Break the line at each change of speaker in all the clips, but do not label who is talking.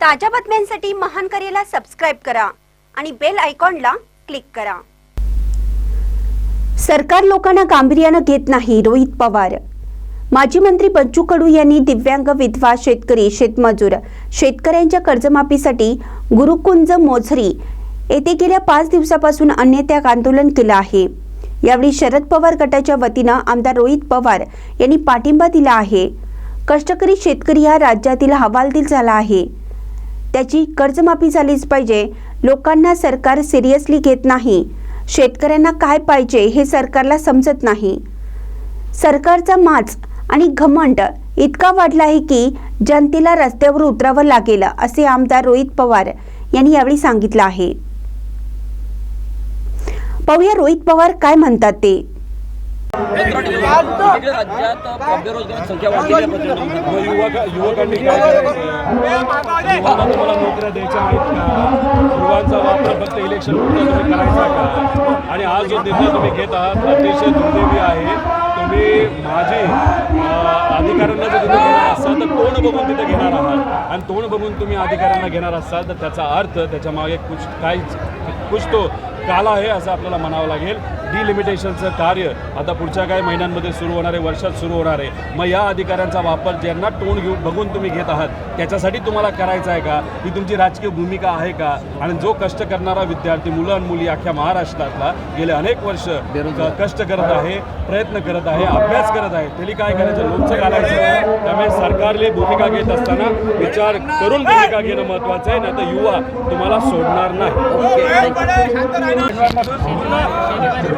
ताज्या बातम्यांसाठी महान करेला सबस्क्राईब करा आणि बेल आयकॉनला क्लिक करा. सरकार लोकांना गांभीर्यानं घेत नाही रोहित पवार. माजी मंत्री बच्चू कडू यांनी दिव्यांग विधवा शेतकरी शेतमजूर शेतकऱ्यांच्या कर्जमाफीसाठी गुरुकुंज मोझरी येथे गेल्या पाच दिवसापासून अन्यत्याग आंदोलन केलं आहे. यावेळी शरद पवार गटाच्या वतीनं आमदार रोहित पवार यांनी पाठिंबा दिला आहे. कष्टकरी शेतकरी हा राज्यातील हवालदिल झाला आहे. त्याची कर्जमाफी झालीच पाहिजे. लोकांना सरकार सिरियसली घेत नाही. शेतकऱ्यांना काय पाहिजे हे सरकारला समजत नाही. सरकारचा माच आणि घमंड इतका वाढला आहे की जनतेला रस्त्यावर उतरावं लागेल असे आमदार रोहित पवार यांनी यावेळी सांगितलं आहे. पाहूया रोहित पवार काय म्हणतात ते.
राज्यात बेरोजगारांची संख्या वाढलेली आहे
युवक युवकांनी काय तुम्हाला नोकऱ्या द्यायच्या आहेत का? युवांचा वापर फक्त इलेक्शन तुम्ही करायचा का? आणि आज जो निर्णय तुम्ही घेत आहात अतिशय दुर्दैवी आहे. तुम्ही माझे अधिकाऱ्यांना जर तिथे घेणार असाल तर तोंड बघून तिथे घेणार आहात. आणि तोंड बघून तुम्ही अधिकाऱ्यांना घेणार असाल तर त्याचा अर्थ त्याच्यामागे कुछ काय कुछ तो काला आहे असं आपल्याला म्हणावं लागेल. डिलिमिटेशनचं कार्य आता पुढच्या काही महिन्यांमध्ये सुरू होणार आहे वर्षात सुरू होणार आहे मग या अधिकाऱ्यांचा वापर ज्यांना तोंड घेऊन बघून तुम्ही घेत आहात त्याच्यासाठी तुम्हाला करायचं आहे का? ही तुमची राजकीय भूमिका आहे का? आणि जो कष्ट करणारा विद्यार्थी मुलं आणि मुली अख्ख्या महाराष्ट्रातला गेले अनेक वर्ष कष्ट करत आहे प्रयत्न करत आहे अभ्यास करत आहे त्यांनी काय करायचं? लोणचं घालायचं. त्यामुळे सरकारने भूमिका घेत असताना विचार करून भूमिका घेणं महत्त्वाचं आहे नाही तर युवा तुम्हाला सोडणार नाही.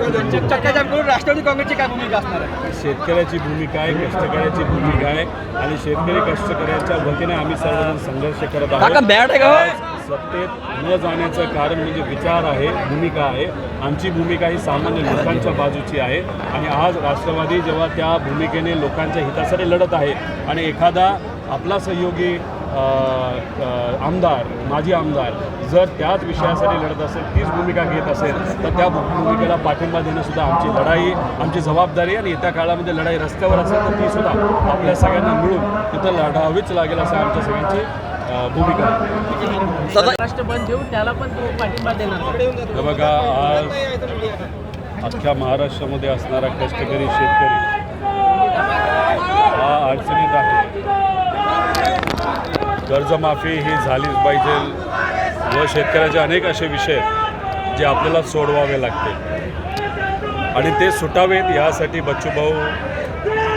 करून राष्ट्रवादी काँग्रेसची काय भूमिका असणार आहे?
शेतकऱ्याची भूमिका आहे कष्टकऱ्याची भूमिका आहे आणि शेतकरी कष्टकऱ्यांच्या वतीने आम्ही सर्वजण संघर्ष करत आहोत.
हो?
सत्तेत न जाण्याचं कारण म्हणजे विचार आहे भूमिका आहे. आमची भूमिका ही सामान्य लोकांच्या बाजूची आहे आणि आज राष्ट्रवादी जेव्हा त्या भूमिकेने लोकांच्या हितासाठी लढत आहे आणि एखादा आपला सहयोगी आमदार माजी आमदार जर त्याच विषयासाठी लढत असेल तीच भूमिका घेत असेल तर त्या भूमिकेला पाठिंबा देणं सुद्धा आमची लढाई आमची जबाबदारी आणि येत्या काळामध्ये लढाई रस्त्यावर असेल तर ती सुद्धा आपल्या सगळ्यांना मिळून तिथं लढावीच लागेल असं आमच्या सगळ्यांची भूमिका आहे.
सदा
राष्ट्र बंद ठेवून त्याला पण तो पाठिंबा देणार
बघा आज अख्ख्या महाराष्ट्रामध्ये असणारा कष्टकरी शेतकरी हा अडचणीत आहे कर्जमाफी ही झालीच पाहिजे व शेतकऱ्याचे अनेक असे विषय जे आपल्याला सोडवावे लागते आणि ते सुटावेत यासाठी बच्चूभाऊ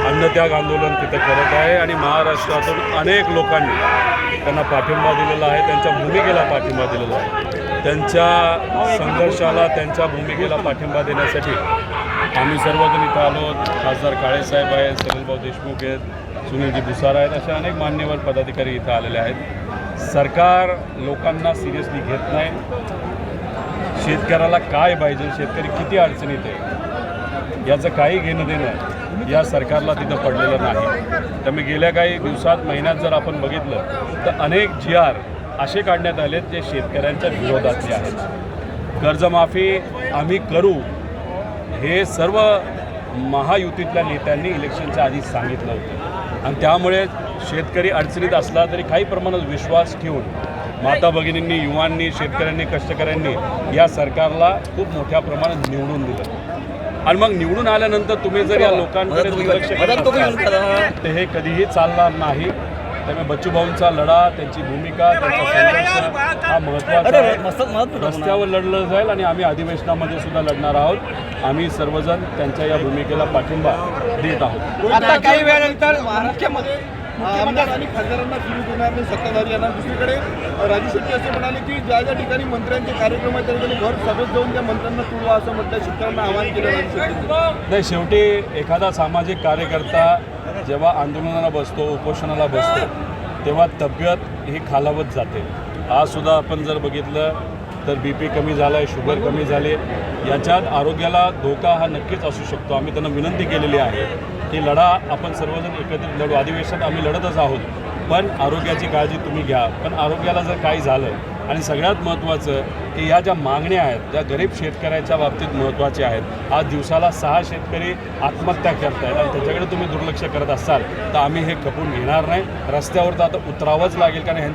अन्नत्याग आंदोलन तिथं करत आहे आणि महाराष्ट्रातून अनेक लोकांनी त्यांना पाठिंबा दिलेला आहे त्यांच्या भूमिकेला पाठिंबा दिलेला आहे त्यांच्या संघर्षाला त्यांच्या भूमिकेला पाठिंबा देण्यासाठी आम्ही सर्वजण इथं आलो आहोत. खासदार काळेसाहेब आहेत सलीलभाऊ देशमुख आहेत सुनीलजी भुसार आहेत असे अनेक मान्यवर पदाधिकारी इथं आलेले आहेत. सरकार लोकांना सिरियसली घेत नाही. शेतकऱ्याला काय पाहिजे? शेतकरी किती अडचणीत आहे? याचं काही घेणं देणं या सरकारला तिथं पडलेलं नाही. त्यामुळे गेल्या काही दिवसात महिन्यात जर आपण बघितलं तर अनेक जी आर असे काढण्यात आले जे शेतकऱ्यांच्या विरोधातले आहेत. कर्जमाफी आम्ही करू हे सर्व महायुतीतल्या नेत्यांनी इलेक्शनच्या आधी सांगितलं होतं. आणि त्यामुळे शेतकरी अडचणीत असला तरी काही प्रमाणात विश्वास ठेवून माता भगिनींनी युवांनी शेतकऱ्यांनी कष्टकऱ्यांनी या सरकारला खूप मोठ्या प्रमाणात निवडून दिलं. आणि मग निवडून आल्यानंतर तुम्ही जर या लोकांकडे दुर्लक्ष
करा.
तर हे कधीही चालणार नाही. त्यामुळे बच्चूभाऊंचा लढा त्यांची भूमिका त्यांचा संघर्ष हा महत्त्वाचा रस्त्यावर लढलं जाईल आणि आम्ही अधिवेशनामध्ये सुद्धा लढणार आहोत. आम्ही सर्वजण त्यांच्या या भूमिकेला पाठिंबा देत आहोत.
आता काही वेळानंतर मुख्यमंत्री आमदार आणि खासदारांना फिरू देणार नाही सत्ताधारी यांना दुसरीकडे. राजू शेट्टी असे म्हणाले की ज्या ज्या ठिकाणी मंत्र्यांचे कार्यक्रम आहेत त्या ठिकाणी घर सभेत जाऊन त्या मंत्र्यांना तुळवा असं म्हटलं शेतकऱ्यांना आवाहन केलं
नाही शेवटी एखादा सामाजिक कार्यकर्ता जेव्हा आंदोलनाला बसतो उपोषणाला बसतो तेव्हा तब्येत ही खालावत जाते. आजसुद्धा आपण जर बघितलं तर बी पी कमी झाला आहे शुगर कमी झाली. याच्यात आरोग्याला धोका हा नक्कीच असू शकतो. आम्ही त्यांना विनंती केलेली आहे की लढा आपण सर्वजण एकत्रित लढू. अधिवेशनात आम्ही लढतच आहोत. पण आरोग्याची काळजी तुम्ही घ्या. पण आरोग्याला जर काही झालं आणि सगळ्यात महत्त्वाचं की या ज्या मागण्या आहेत त्या गरीब शेतकऱ्याच्या बाबतीत महत्त्वाच्या आहेत आज दिवसाला सहा शेतकरी आत्महत्या करत आहेत आणि त्याच्याकडे तुम्ही दुर्लक्ष करत असाल तर आम्ही हे खपून घेणार नाही. रस्त्यावर तर आता उतरावंच लागेल कारण ह्यांचं